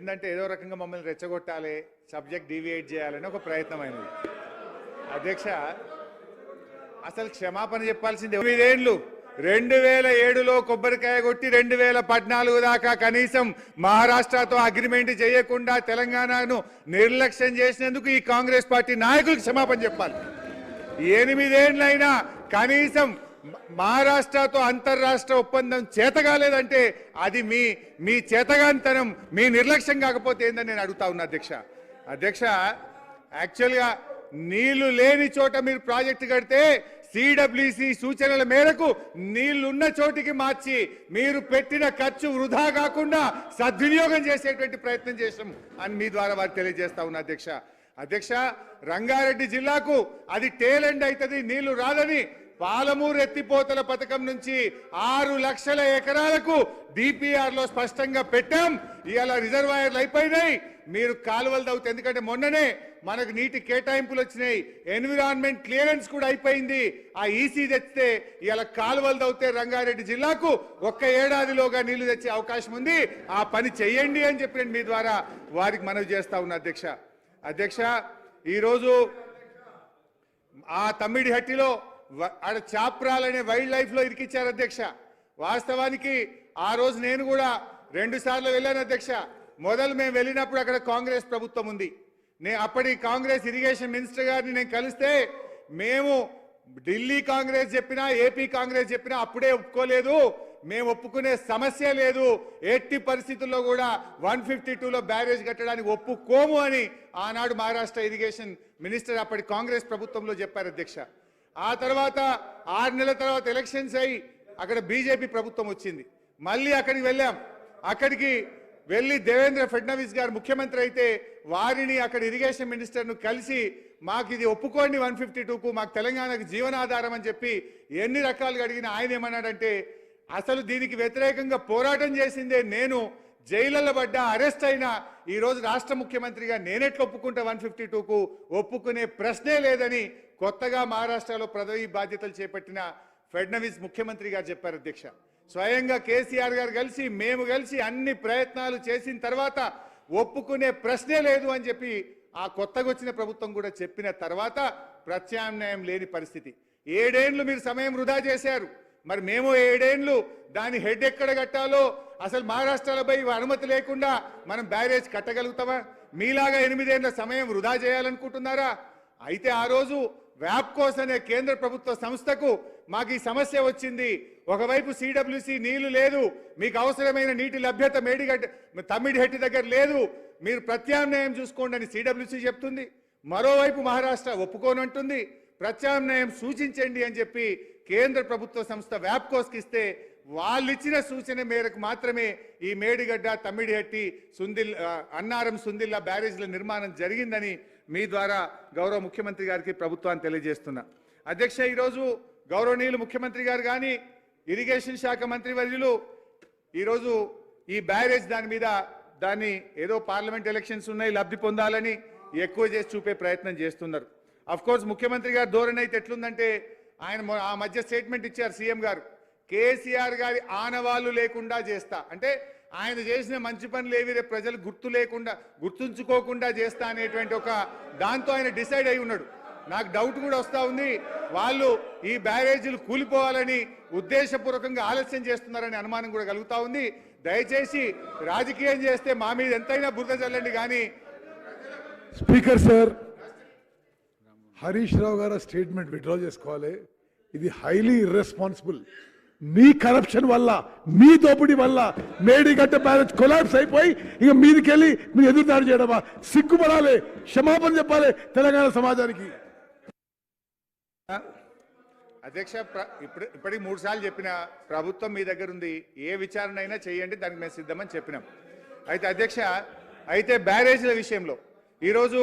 ఏంటంటే ఏదో రకంగా మమ్మల్ని రెచ్చగొట్టాలి సబ్జెక్ట్ డీవియేట్ చేయాలని ఒక ప్రయత్నమైనది. అధ్యక్ష అసలు క్షమాపణ చెప్పాల్సింది ఎనిమిదేండ్లు రెండు వేల ఏడులో కొబ్బరికాయ కొట్టి రెండు వేల పద్నాలుగు దాకా కనీసం మహారాష్ట్రతో అగ్రిమెంట్ చేయకుండా తెలంగాణను నిర్లక్ష్యం చేసినందుకు ఈ కాంగ్రెస్ పార్టీ నాయకులకు క్షమాపణ చెప్పాలి. ఎనిమిదేండ్లైనా కనీసం మహారాష్ట్రతో అంతర్రాష్ట్ర ఒప్పందం చేతగాలేదంటే అది మీ మీ చేతగాంతనం మీ నిర్లక్ష్యం కాకపోతే ఏందని నేను అడుగుతా ఉన్నా అధ్యక్ష. అధ్యక్ష యాక్చువల్గా నీళ్ళు లేని చోట మీరు ప్రాజెక్టు కడితే సిడబ్ల్యూసి సూచనల మేరకు నీళ్ళున్న చోటికి మార్చి మీరు పెట్టిన ఖర్చు వృధా కాకుండా సద్వినియోగం చేసేటువంటి ప్రయత్నం చేసాం అని మీ ద్వారా వారు తెలియజేస్తా ఉన్నా అధ్యక్ష. అధ్యక్ష రంగారెడ్డి జిల్లాకు అది టేలెండ్ అవుతుంది నీళ్ళు రాదని పాలమూరు ఎత్తిపోతల పథకం నుంచి ఆరు లక్షల ఎకరాలకు డిపిఆర్లో స్పష్టంగా పెట్టాం. ఇవాళ రిజర్వాయర్లు అయిపోయినాయి. మీరు కాలువలు తవ్వుతే ఎందుకంటే మొన్ననే మనకు నీటి కేటాయింపులు వచ్చినాయి. ఎన్విరాన్మెంట్ క్లియరెన్స్ కూడా అయిపోయింది. ఆ ఈసీ తెచ్చితే ఇలా కాలువలు తవ్వుతే రంగారెడ్డి జిల్లాకు ఒక్క ఏడాదిలోగా నీళ్ళు తెచ్చే అవకాశం ఉంది. ఆ పని చెయ్యండి అని చెప్పి మీ ద్వారా వారికి మనవి చేస్తా ఉన్నా అధ్యక్ష. అధ్యక్ష ఈరోజు ఆ తమ్మిడి హట్టిలో ఆడ చాప్రాలనే వైల్డ్ లైఫ్లో ఇరికిచ్చారు అధ్యక్ష. వాస్తవానికి ఆ రోజు నేను కూడా రెండు సార్లు వెళ్ళాను అధ్యక్ష. మొదలు మేము వెళ్ళినప్పుడు అక్కడ కాంగ్రెస్ ప్రభుత్వం ఉంది. నే అప్పటి కాంగ్రెస్ ఇరిగేషన్ మినిస్టర్ గారిని నేను కలిస్తే మేము ఢిల్లీ కాంగ్రెస్ చెప్పినా ఏపీ కాంగ్రెస్ చెప్పినా అప్పుడే ఒప్పుకోలేదు. మేము ఒప్పుకునే సమస్య లేదు. ఎట్టి పరిస్థితుల్లో కూడా వన్ ఫిఫ్టీ టూలో బ్యారేజ్ కట్టడానికి ఒప్పుకోము అని ఆనాడు మహారాష్ట్ర ఇరిగేషన్ మినిస్టర్ అప్పటి కాంగ్రెస్ ప్రభుత్వంలో చెప్పారు అధ్యక్ష. ఆ తర్వాత ఆరు నెలల తర్వాత ఎలక్షన్స్ అయ్యి అక్కడ బీజేపీ ప్రభుత్వం వచ్చింది. మళ్ళీ అక్కడికి వెళ్ళాం. అక్కడికి వెళ్ళి దేవేంద్ర ఫడ్నవీస్ గారు ముఖ్యమంత్రి అయితే వారిని అక్కడ ఇరిగేషన్ మినిస్టర్ను కలిసి మాకు ఇది ఒప్పుకోండి వన్ ఫిఫ్టీ టూకు మాకు తెలంగాణకు జీవనాధారం అని చెప్పి ఎన్ని రకాలుగా అడిగిన ఆయన ఏమన్నాడంటే అసలు దీనికి వ్యతిరేకంగా పోరాటం చేసిందే నేను జైళ్ళలో పడ్డా అరెస్ట్ అయినా ఈరోజు రాష్ట్ర ముఖ్యమంత్రిగా నేనెట్లు ఒప్పుకుంటా వన్ ఫిఫ్టీ టూకు? ఒప్పుకునే ప్రశ్నే లేదని కొత్తగా మహారాష్ట్రలో పదవి బాధ్యతలు చేపట్టిన ఫడ్నవీస్ ముఖ్యమంత్రి గారు చెప్పారు అధ్యక్ష. స్వయంగా కేసీఆర్ గారు కలిసి మేము కలిసి అన్ని ప్రయత్నాలు చేసిన తర్వాత ఒప్పుకునే ప్రశ్నే లేదు అని చెప్పి ఆ కొత్తగా వచ్చిన ప్రభుత్వం కూడా చెప్పిన తర్వాత ప్రత్యామ్నాయం లేని పరిస్థితి. ఏడేండ్లు మీరు సమయం వృధా చేశారు. మరి మేము ఏడేండ్లు దాని హెడ్ ఎక్కడ కట్టాలో అసలు మహారాష్ట్రలపై అనుమతి లేకుండా మనం బ్యారేజ్ కట్టగలుగుతామా? మీలాగా ఎనిమిదేళ్ళ సమయం వృధా చేయాలనుకుంటున్నారా? అయితే ఆ రోజు వ్యాప్కోస్ అనే కేంద్ర ప్రభుత్వ సంస్థకు మాకు ఈ సమస్య వచ్చింది. ఒకవైపు సిడబ్ల్యూసి నీళ్ళు లేదు. మీకు అవసరమైన నీటి లభ్యత మేడిగడ్డ తమ్మిడిహెట్టి దగ్గర లేదు. మీరు ప్రత్యామ్నాయం చూసుకోండి అని సిడబ్ల్యూసి చెప్తుంది. మరోవైపు మహారాష్ట్ర ఒప్పుకోనంటుంది. ప్రత్యామ్నాయం సూచించండి అని చెప్పి కేంద్ర ప్రభుత్వ సంస్థ వ్యాప్కోస్కి ఇస్తే వాళ్ళిచ్చిన సూచన మేరకు మాత్రమే ఈ మేడిగడ్డ తమ్మిడిహట్టి సుందిల్ అన్నారం సుందిల్లా బ్యారేజ్ల నిర్మాణం జరిగిందని మీ ద్వారా గౌరవ ముఖ్యమంత్రి గారికి ప్రభుత్వాన్ని తెలియజేస్తున్నా. అధ్యక్ష ఈరోజు గౌరవనీయులు ముఖ్యమంత్రి గారు కానీ ఇరిగేషన్ శాఖ మంత్రి వర్యులు ఈరోజు ఈ బ్యారేజ్ దాని మీద దాన్ని ఏదో పార్లమెంట్ ఎలక్షన్స్ ఉన్నాయి లబ్ధి పొందాలని ఎక్కువ చేసి చూపే ప్రయత్నం చేస్తున్నారు. అఫ్కోర్స్ ముఖ్యమంత్రి గారు ధోరణి అయితే ఎట్లుందంటే ఆయన ఆ మధ్య స్టేట్మెంట్ ఇచ్చారు సీఎం గారు. కేసీఆర్ గారి ఆనవాళ్ళు లేకుండా చేస్తా. అంటే ఆయన చేసిన మంచి పనులు ఏవి రేపు ప్రజలు గుర్తు లేకుండా గుర్తుంచుకోకుండా చేస్తా అనేటువంటి ఒక దాంతో ఆయన డిసైడ్ అయి ఉన్నాడు. నాకు డౌట్ కూడా వస్తూ ఉంది. వాళ్ళు ఈ బ్యారేజీలు కూలిపోవాలని ఉద్దేశపూర్వకంగా ఆలస్యం చేస్తున్నారని అనుమానం కూడా కలుగుతా ఉంది. దయచేసి రాజకీయం చేస్తే మా మీద ఎంతైనా బురద చల్లండి కానీ స్పీకర్ సార్ హరీష్ రావు గారు స్టేట్మెంట్ విత్డ్రా చేసుకోవాలి. ఇది హైలీ ఇర్రెస్పాన్సిబుల్ మీ కరప్షన్ వల్ల మీ దోపిడీ వల్ల మేడిగడ్డ బ్యాలెన్స్ కొలాప్స్ అయిపోయి ఇక మీదికెళ్ళి మీరు ఎదురుదాడి చేయడమా? సిగ్గుపడాలి క్షమాపణ చెప్పాలి తెలంగాణ సమాజానికి. అధ్యక్ష ఇప్పుడు ఇప్పటికి మూడు సార్లు చెప్పిన ప్రభుత్వం మీ దగ్గర ఉంది. ఏ విచారణ అయినా చేయండి దానికి మేము సిద్ధమని చెప్పినాం. అయితే అధ్యక్ష అయితే బ్యారేజీల విషయంలో ఈరోజు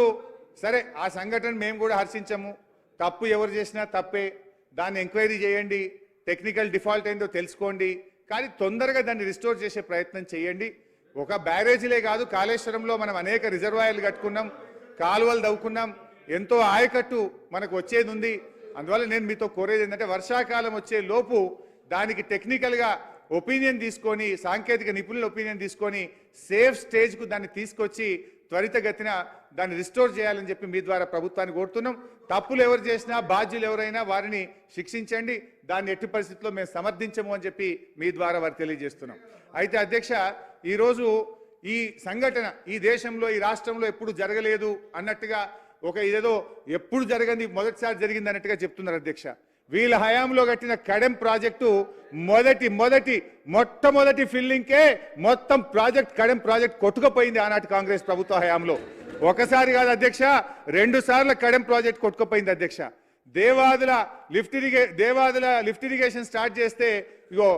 సరే ఆ సంఘటన మేము కూడా హర్షించము. తప్పు ఎవరు చేసినా తప్పే. దాన్ని ఎంక్వైరీ చేయండి. టెక్నికల్ డిఫాల్ట్ అయిందో తెలుసుకోండి కానీ తొందరగా దాన్ని రిస్టోర్ చేసే ప్రయత్నం చేయండి. ఒక బ్యారేజీలే కాదు కాళేశ్వరంలో మనం అనేక రిజర్వాయర్లు కట్టుకున్నాం కాలువలు దవ్వుకున్నాం ఎంతో ఆయకట్టు మనకు వచ్చేది ఉంది. అందువల్ల నేను మీతో కోరేది ఏంటంటే వర్షాకాలం వచ్చే లోపు దానికి టెక్నికల్గా ఒపీనియన్ తీసుకొని సాంకేతిక నిపుణుల ఒపీనియన్ తీసుకొని సేఫ్ స్టేజ్కు దాన్ని తీసుకొచ్చి త్వరితగతిన దాన్ని రిస్టోర్ చేయాలని చెప్పి మీ ద్వారా ప్రభుత్వాన్ని కోరుతున్నాం. తప్పులు ఎవరు చేసినా బాధ్యులు ఎవరైనా వారిని శిక్షించండి. దాన్ని ఎట్టి పరిస్థితుల్లో మేము సమర్థించము అని చెప్పి మీ ద్వారా వారు తెలియజేస్తున్నాం. అయితే అధ్యక్ష ఈరోజు ఈ సంఘటన ఈ దేశంలో ఈ రాష్ట్రంలో ఎప్పుడు జరగలేదు అన్నట్టుగా ఒక ఇదేదో ఎప్పుడు జరగని మొదటిసారి జరిగింది అన్నట్టుగా చెప్తున్నారు అధ్యక్ష. వీళ్ళ హయాంలో కట్టిన కడెం ప్రాజెక్టు మొదటి మొదటి మొట్టమొదటి ఫిల్లింగ్కే మొత్తం ప్రాజెక్ట్ కడెం ప్రాజెక్ట్ కొట్టుకుపోయింది ఆనాటి కాంగ్రెస్ ప్రభుత్వ హయాంలో. ఒకసారి కాదు అధ్యక్ష రెండు సార్లు కడెం ప్రాజెక్ట్ కొట్టుకుపోయింది అధ్యక్ష. Devadula lift irrigation Devadula lift irrigation start చేస్తే ఇగో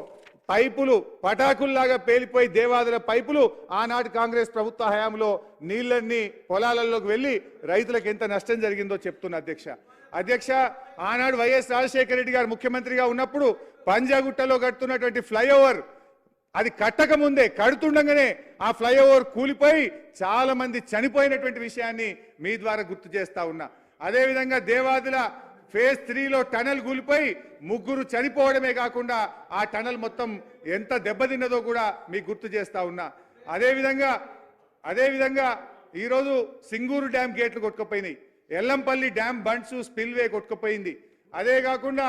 పైపులు పటాకుల్లాగా పేలిపోయి దేవాదుల పైపులు ఆనాటి కాంగ్రెస్ ప్రభుత్వ హయాంలో నీళ్ళన్నీ పొలాలలోకి వెళ్ళి రైతులకు ఎంత నష్టం జరిగిందో చెప్తున్న అధ్యక్ష. అధ్యక్ష ఆనాడు వైఎస్ రాజశేఖర రెడ్డి గారు ముఖ్యమంత్రిగా ఉన్నప్పుడు పంజాగుట్టలో కడుతున్నటువంటి ఫ్లైఓవర్ అది కట్టక ముందే కడుతుండగానే ఆ ఫ్లైఓవర్ కూలిపోయి చాలా మంది చనిపోయినటువంటి విషయాన్ని మీ ద్వారా గుర్తు చేస్తా ఉన్నా. అదేవిధంగా దేవాదుల ఫేజ్ త్రీలో టనల్ కూలిపోయి ముగ్గురు చనిపోవడమే కాకుండా ఆ టనల్ మొత్తం ఎంత దెబ్బతిన్నదో కూడా మీకు గుర్తు చేస్తా ఉన్నా. అదేవిధంగా అదేవిధంగా ఈరోజు సింగూరు డ్యామ్ గేట్లు కొట్టుకుపోయినాయి. ఎల్లంపల్లి డ్యామ్ బండ్స్ స్పిల్వే కొట్టుకుపోయింది. అదే కాకుండా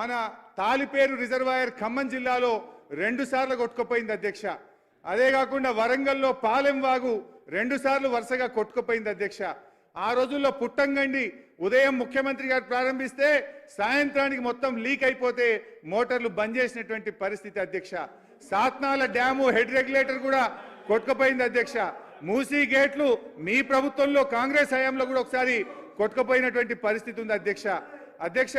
మన తాలిపేరు రిజర్వాయర్ ఖమ్మం జిల్లాలో రెండు సార్లు కొట్టుకుపోయింది అధ్యక్ష. అదే కాకుండా వరంగల్లో పాలెం వాగు రెండు సార్లు వరుసగా కొట్టుకుపోయింది అధ్యక్ష. ఆ రోజుల్లో పుట్టంగండి ఉదయం ముఖ్యమంత్రి గారు ప్రారంభిస్తే సాయంత్రానికి మొత్తం లీక్ అయిపోతే మోటార్లు బంద్ చేసినటువంటి పరిస్థితి అధ్యక్ష. సాత్నాల డ్యాము హెడ్ రెగ్యులేటర్ కూడా కొట్టుకుపోయింది అధ్యక్ష. మూసీ గేట్లు మీ ప్రభుత్వంలో కాంగ్రెస్ హయాంలో కూడా ఒకసారి కొట్టుకుపోయినటువంటి పరిస్థితి ఉంది అధ్యక్ష. అధ్యక్ష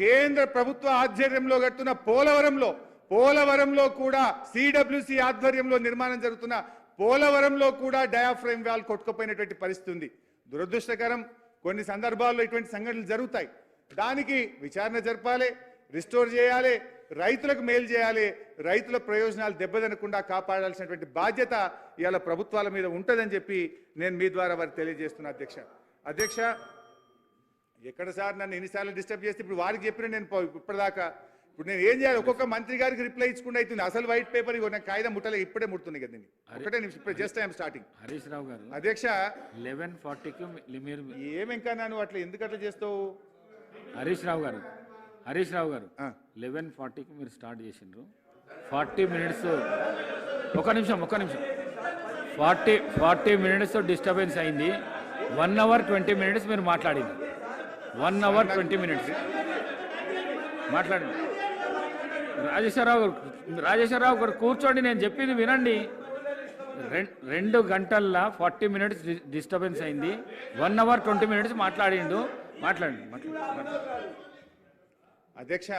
కేంద్ర ప్రభుత్వ ఆధ్వర్యంలో కడుతున్న పోలవరంలో పోలవరంలో కూడా సిడబ్ల్యూసి ఆధ్వర్యంలో నిర్మాణం జరుగుతున్న పోలవరంలో కూడా డయాఫ్రేమ్ వాల్ కొట్టుకుపోయినటువంటి పరిస్థితి ఉంది. దురదృష్టకరం కొన్ని సందర్భాల్లో ఇటువంటి సంఘటనలు జరుగుతాయి. దానికి విచారణ జరపాలి రిస్టోర్ చేయాలి రైతులకు మేలు చేయాలి రైతుల ప్రయోజనాలు దెబ్బతినకుండా కాపాడాల్సినటువంటి బాధ్యత ఇవాళ ప్రభుత్వాల మీద ఉంటుందని చెప్పి నేను మీ ద్వారా వారికి తెలియజేస్తున్నా అధ్యక్ష. అధ్యక్ష ఎక్కడ సార్ నన్ను ఎన్నిసార్లు డిస్టర్బ్ చేస్తే ఇప్పుడు వారికి చెప్పిన నేను పో- ఇప్పటిదాకా ఇప్పుడు నేను ఏం చేయాలి? ఒక్కొక్క మంత్రి గారికి రిప్లై ఇచ్చుకుంటే అవుతుంది అసలు వైట్ పేపర్ ఇగో నాకు కాగితం ముట్టలే ఇప్పుడే ముడుతుంది కదా దీన్ని. ఒకటే నిమిషం ఇప్పుడు just I'm starting Harish Rao garu అధ్యక్ష లెవెన్ ఫార్టీకి మీరు ఏం ఇంకా అట్లా ఎందుకు అట్లా చేస్తావు? హరీష్ రావు గారు హరీష్ రావు గారు. లెవెన్ ఫార్టీకి మీరు స్టార్ట్ చేసిండ్రు. ఫార్టీ మినిట్స్ ఒక నిమిషం ఒక నిమిషం. ఫార్టీ ఫార్టీ మినిట్స్ డిస్టర్బెన్స్ అయింది. వన్ అవర్ ట్వంటీ మినిట్స్ మీరు మాట్లాడింది. వన్ అవర్ ట్వంటీ మినిట్స్ మాట్లాడండి. రాజేశ్వరరావు రాజేశ్వరరావు గారు కూర్చోండి నేను చెప్పింది వినండి. రెండు గంటల్లో ఫార్టీ మినిట్స్ డిస్టర్బెన్స్ అయింది. వన్ అవర్ ట్వంటీ మినిట్స్ మాట్లాడిండు. మాట్లాడండి అధ్యక్ష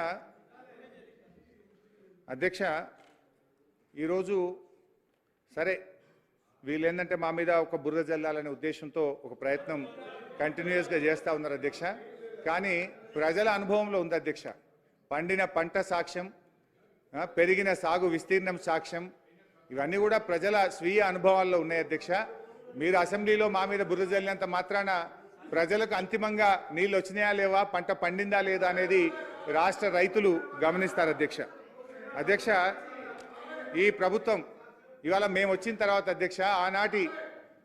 అధ్యక్ష ఈరోజు సరే వీళ్ళేందంటే మా మీద ఒక బురద జల్లాలనే ఉద్దేశంతో ఒక ప్రయత్నం కంటిన్యూస్గా చేస్తూ ఉన్నారు అధ్యక్ష. కానీ ప్రజల అనుభవంలో ఉంది అధ్యక్ష. పండిన పంట సాక్ష్యం పెరిగిన సాగు విస్తీర్ణం సాక్ష్యం. ఇవన్నీ కూడా ప్రజల స్వీయ అనుభవాల్లో ఉన్నాయి అధ్యక్ష. మీరు అసెంబ్లీలో మా మీద బురద జల్లినంత మాత్రాన ప్రజలకు అంతిమంగా నీళ్ళు వచ్చినాయా లేవా పంట పండిందా లేదా అనేది రాష్ట్ర రైతులు గమనిస్తారు అధ్యక్ష. అధ్యక్ష ఈ ప్రభుత్వం ఇవాళ మేము వచ్చిన తర్వాత అధ్యక్ష ఆనాటి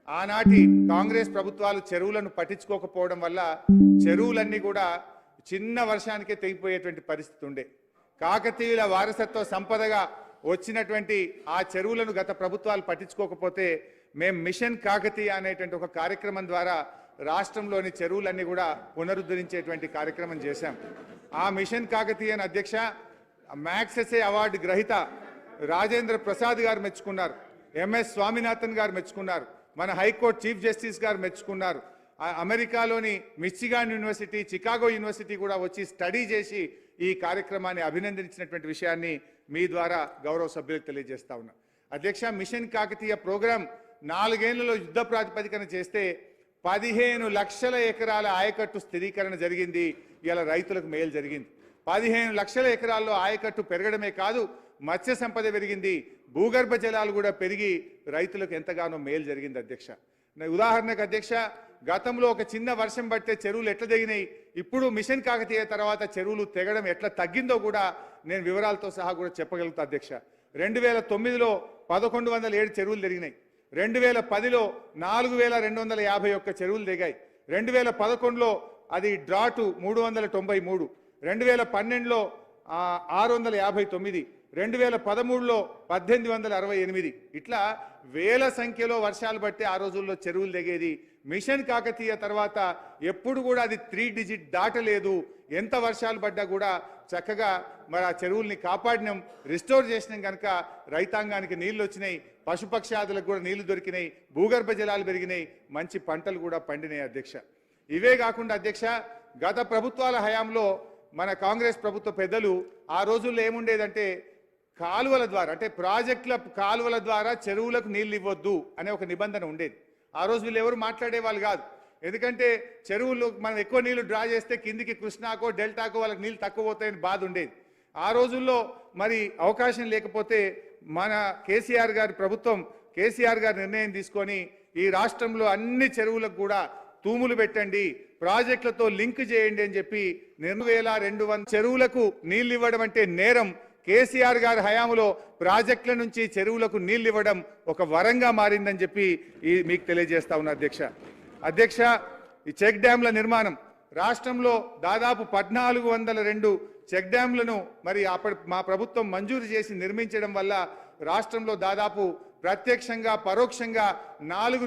ఆనాటి కాంగ్రెస్ ప్రభుత్వాలు చెరువులను పట్టించుకోకపోవడం వల్ల చెరువులన్నీ కూడా చిన్న వర్షానికే తెగిపోయేటువంటి పరిస్థితి ఉండే. కాకతీయుల వారసత్వ సంపదగా వచ్చినటువంటి ఆ చెరువులను గత ప్రభుత్వాలు పట్టించుకోకపోతే మేము మిషన్ కాకతీయ అనేటువంటి ఒక కార్యక్రమం ద్వారా రాష్ట్రంలోని చెరువులన్నీ కూడా పునరుద్ధరించేటువంటి కార్యక్రమం చేశాం. ఆ మిషన్ కాకతీయన అధ్యక్ష మ్యాక్సెసే అవార్డు గ్రహీత రాజేంద్ర ప్రసాద్ గారు మెచ్చుకున్నారు. ఎంఎస్ స్వామినాథన్ గారు మెచ్చుకున్నారు. మన హైకోర్టు చీఫ్ జస్టిస్ గారు మెచ్చుకున్నారు. అమెరికాలోని మిచ్చిగాన్ యూనివర్సిటీ చికాగో యూనివర్సిటీ కూడా వచ్చి స్టడీ చేసి ఈ కార్యక్రమాన్ని అభినందించినటువంటి విషయాన్ని మీ ద్వారా గౌరవ సభ్యులకు తెలియజేస్తా ఉన్నా. అధ్యక్ష మిషన్ కాకతీయ ప్రోగ్రాం నాలుగేళ్ళలో యుద్ధ ప్రాతిపదికన చేస్తే పదిహేను లక్షల ఎకరాల ఆయకట్టు స్థిరీకరణ జరిగింది. ఇలా రైతులకు మేలు జరిగింది. పదిహేను లక్షల ఎకరాల్లో ఆయకట్టు పెరగడమే కాదు మత్స్య సంపద పెరిగింది. భూగర్భ జలాలు కూడా పెరిగి రైతులకు ఎంతగానో మేలు జరిగింది అధ్యక్ష. ఉదాహరణకు అధ్యక్ష గతంలో ఒక చిన్న వర్షం పడితే చెరువులు ఎట్లా తెగినాయి? ఇప్పుడు మిషన్ కాకతీయ తర్వాత చెరువులు తెగడం ఎట్లా తగ్గిందో కూడా నేను వివరాలతో సహా కూడా చెప్పగలుగుతా అధ్యక్ష. రెండు వేల తొమ్మిదిలో పదకొండు వందల ఏడు చెరువులు తిరిగినాయి రెండు వేల పదిలో నాలుగు వేల రెండు వందల యాభై ఒక్క చెరువులు దిగాయి రెండు వేల పదకొండులో అది డ్రాటు మూడు వందల తొంభై మూడు. రెండు వేల పన్నెండులో ఆరు వందల యాభై తొమ్మిది రెండు వేల పదమూడులో పద్దెనిమిది వందల అరవై ఎనిమిది. ఇట్లా వేల సంఖ్యలో వర్షాలు బట్టి ఆ రోజుల్లో చెరువులు దిగేది మిషన్ కాకతీయ తర్వాత ఎప్పుడు కూడా అది త్రీ డిజిట్ దాటలేదు. ఎంత వర్షాలు పడ్డా కూడా చక్కగా మరి ఆ చెరువుల్ని కాపాడినాం. రిస్టోర్ చేసినాం కనుక రైతాంగానికి నీళ్ళు వచ్చినాయి. పశుపక్షాదులకు కూడా నీళ్ళు దొరికినాయి. భూగర్భ జలాలు పెరిగినాయి. మంచి పంటలు కూడా పండినాయి అధ్యక్ష. ఇవే కాకుండా అధ్యక్ష గత ప్రభుత్వాల హయాంలో మన కాంగ్రెస్ ప్రభుత్వ పెద్దలు ఆ రోజుల్లో ఏముండేదంటే కాలువల ద్వారా అంటే ప్రాజెక్టుల కాలువల ద్వారా చెరువులకు నీళ్ళు ఇవ్వద్దు అనే ఒక నిబంధన ఉండేది. ఆ రోజు వీళ్ళు ఎవరు మాట్లాడే వాళ్ళు కాదు. ఎందుకంటే చెరువులు మనం ఎక్కువ నీళ్ళు డ్రా చేస్తే కిందికి కృష్ణాకో డెల్టాకో వాళ్ళకి నీళ్ళు తక్కువ పోతాయని బాధ ఉండేది. ఆ రోజుల్లో మరి అవకాశం లేకపోతే మన కేసీఆర్ గారి ప్రభుత్వం కేసీఆర్ గారి నిర్ణయం తీసుకొని ఈ రాష్ట్రంలో అన్ని చెరువులకు కూడా తూములు పెట్టండి ప్రాజెక్టులతో లింక్ చేయండి అని చెప్పి రెండు వేల రెండు వంద చెరువులకు నీళ్ళు ఇవ్వడం అంటే నేరం. కేసీఆర్ గారి హయాంలో ప్రాజెక్టుల నుంచి చెరువులకు నీళ్ళు ఇవ్వడం ఒక వరంగా మారిందని చెప్పి ఈ మీకు తెలియజేస్తా ఉన్నా అధ్యక్ష. అధ్యక్ష ఈ చెక్ డ్యాంల నిర్మాణం రాష్ట్రంలో దాదాపు పద్నాలుగు వందల రెండు చెక్ డ్యాంలను మరి అప్పటి మా ప్రభుత్వం మంజూరు చేసి నిర్మించడం వల్ల రాష్ట్రంలో దాదాపు ప్రత్యక్షంగా పరోక్షంగా నాలుగు